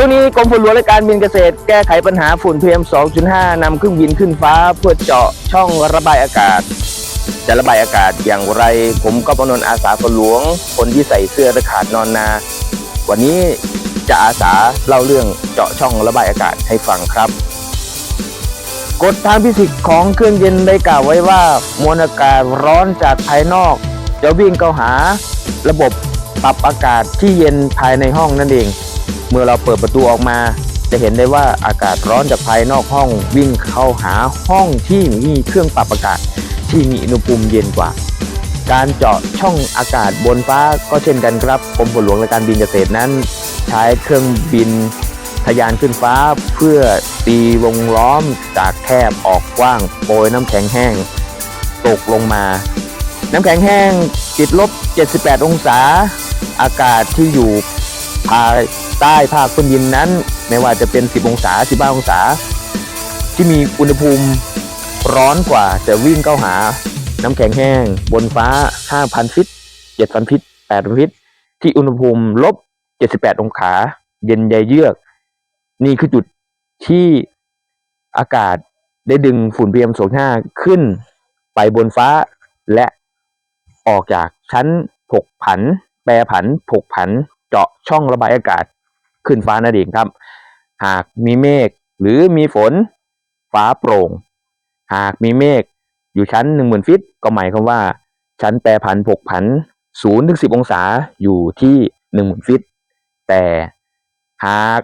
ช่วงนี้กรมฝนหลวงและการบินเกษตร แก้ไขปัญหาฝุ่น PM 2.5 นำเครื่องบินขึ้นฟ้าเพื่อเจาะช่องระบายอากาศ จะระบายอากาศอย่างไร ผมก็ปนนอาสาฝนหลวง คนที่ใส่เสื้อตะขาดนอนนา วันนี้จะอาสาเล่าเรื่องเจาะช่องระบายอากาศให้ฟังครับกฎทางฟิสิกส์ของเครื่องเย็นได้กล่าวไว้ว่ามวลอากาศร้อนจากภายนอก จะวิ่งเข้าหา ระบบปรับอากาศที่เย็นภายในห้องนั่นเอง เมื่อเราเปิดประตูออกมา จะเห็นได้ว่าอากาศร้อนจากภายนอกห้องวิ่งเข้าหาห้องที่มีเครื่องปรับอากาศ ที่มีอุณหภูมิเย็นกว่า การเจาะช่องอากาศบนฟ้าก็เช่นกันครับกรมฝนหลวงและการบินเกษตรนั้น ใช้เครื่องบินทะยานขึ้นฟ้าเพื่อตีวงล้อมจากแคบออกกว้างโปรยน้ำแข็งแห้ง ตกลงมา น้ำแข็งแห้งติดลบ 78 องศา อากาศที่อยู่ ภายใต้ภาคพื้นดินนั้น ไม่ว่าจะเป็น 10 องศา 15 องศา ที่มีอุณหภูมิร้อนกว่าจะวิ่งเข้าหา น้ำแข็งแห้ง บนฟ้า 5,000 ฟิต 7,000 ฟิต 8,000 ฟิต ที่อุณหภูมิลบ 78 องศาเย็นใยเยือก นี่คือจุดที่อากาศได้ดึงฝุ่น PM 2.5ขึ้นไปบนฟ้า และออกจากชั้นผกผัน แปรผันผกผัน เจาะช่องระบายอากาศขึ้นฟ้านั่นเองครับ หากมีเมฆหรือมีฝน ฟ้าโปร่ง หากมีเมฆอยู่ชั้น10,000ฟิต ก็หมายความว่า ชั้นแปรผันผกผัน0ถึง10องศาอยู่ที่10,000ฟิต แต่หาก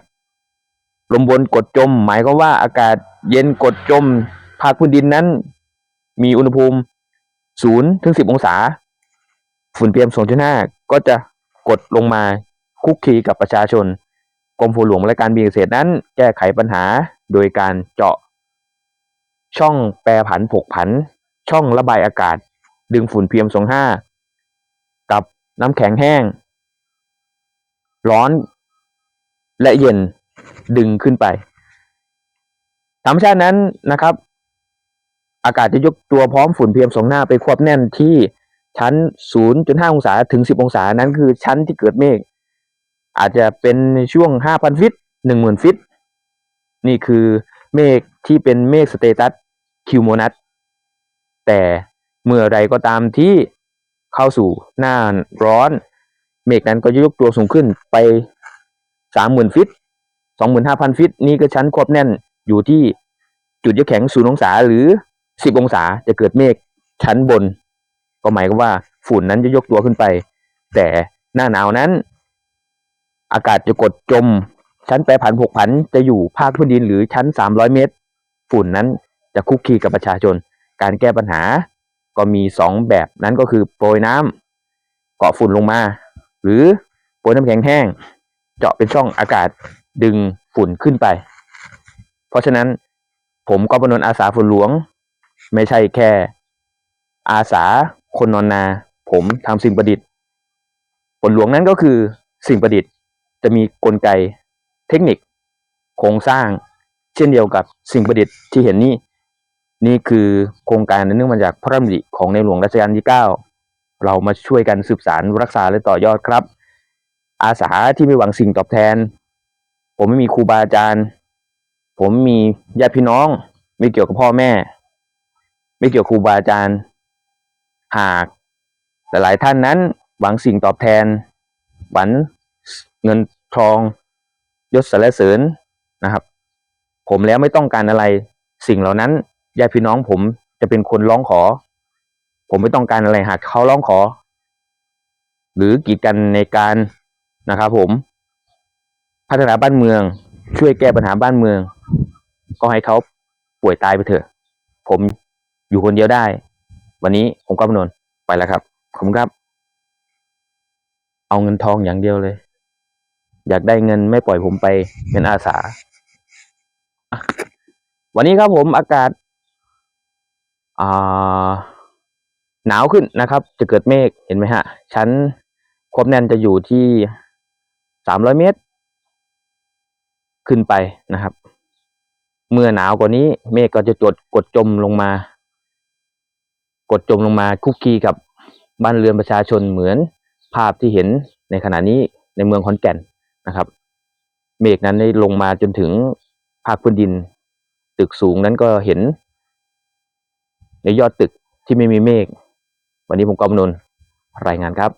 ลมบนกดจม หมายความว่าอากาศเย็นกดจม ภาคพื้นดินนั้น มีอุณหภูมิ0ถึง10องศา ฝุ่น PM 2.5 ก็จะกดลงมา คุกคีกับประชาชน กรมฝนหลวงและการบินเกษตรนั้น แก้ไขปัญหาโดยการเจาะ ช่องแปรผันผกผัน ช่องระบายอากาศ ดึงฝุ่น PM 2.5กับน้ำแข็งแห้ง ร้อน และเย็นดึงขึ้นไปธรรมชาตินั้นนะครับ อากาศจะยกตัวพร้อมฝุ่น PM 2.5ไปควบแน่นที่ชั้น 0.5 องศาถึง 10 องศานั้นคือชั้นที่เกิดเมฆ อาจจะเป็นช่วง 5,000 ฟิต 10,000 ฟิต นี่คือเมฆที่เป็นเมฆสเตตัสคิวโมนัสแต่เมื่อไรก็ตามที่เข้าสู่หน้าร้อน เมฆนั้นก็จะยกตัวสูงขึ้นไป 30,000 ฟิต 25,000 ฟิต นี่ก็ชั้นควบแน่นอยู่ที่จุดยกแข็ง0องศาหรือ 10 องศาจะเกิดเมฆชั้นบน ก็หมายความว่าฝุ่นนั้นจะยกตัวขึ้นไป แต่หน้าหนาวนั้น อากาศจะกดจม ชั้นแปรผันผกผันจะอยู่ภาคพื้นดินหรือชั้น 300 เมตร ฝุ่นนั้นจะคุกคีกับประชาชน การแก้ปัญหาก็มี 2 แบบนั้นก็คือโปรยน้ำเกาะฝุ่นลงมา หรือโปรยน้ำแข็งแห้ง เจาะเป็นช่องอากาศดึงฝุ่นขึ้นไป เพราะฉะนั้นผมก็ปนนอาสาฝุ่นหลวง ไม่ใช่แค่ อาสาคนนอนนา ผมทำสิ่งประดิษฐ์ผลหลวงนั้นก็คือสิ่งประดิษฐ์ จะมีกลไกเทคนิคโครงสร้าง เช่นเดียวกับสิ่งประดิษฐ์ที่เห็นนี่นี่คือโครงการเนื่องมาจากพระราชดำริของในหลวงรัชกาลที่ 9 เรามาช่วยกันสืบสารรักษาและต่อยอดครับ อาสาที่ไม่หวังสิ่งตอบแทน ผมไม่มีครูบาอาจารย์ ผมมีญาติพี่น้อง ไม่เกี่ยวกับพ่อแม่ ไม่เกี่ยวกับครูบาอาจารย์ หากหลายๆท่านนั้นหวังสิ่งตอบแทนหวังเงิน ทองยศสรรเสริญนะครับ ผมแล้วไม่ต้องการอะไรสิ่งเหล่านั้นญาติพี่น้องผมจะเป็นคนร้องขอ ผมไม่ต้องการอะไรหากเขาร้องขอ หรือกีดกันในการนะครับผม พัฒนาบ้านเมือง ช่วยแก้ปัญหาบ้านเมือง ก็ให้เขาป่วยตายไปเถอะ ผมอยู่คนเดียวได้ วันนี้ผมก็พนนไปแล้วครับขอบคุณครับ เอาเงินทองอย่างเดียวเลย อยากได้เงินไม่ปล่อยผมไปเป็นอาสา วันนี้ครับผมอากาศาหนาวขึ้นนะครับ จะเกิดเมฆเห็นไหมฮะ ชั้นความแน่นจะอยู่ที่สามร้อยเมตร ขึ้นไปนะครับ เมื่อหนาวกว่านี้เมฆก็จะจดกดจมลงมา กดจมลงมาคุกคีกับบ้านเรือนประชาชนเหมือนภาพที่เห็นในขณะนี้ในเมืองขอนแก่น นะครับ เมฆนั้นได้ลงมาจนถึงภาคพื้นดิน ตึกสูงนั้นก็เห็น ในยอดตึกที่ไม่มีเมฆวันนี้ผมกำนนรายงานครับ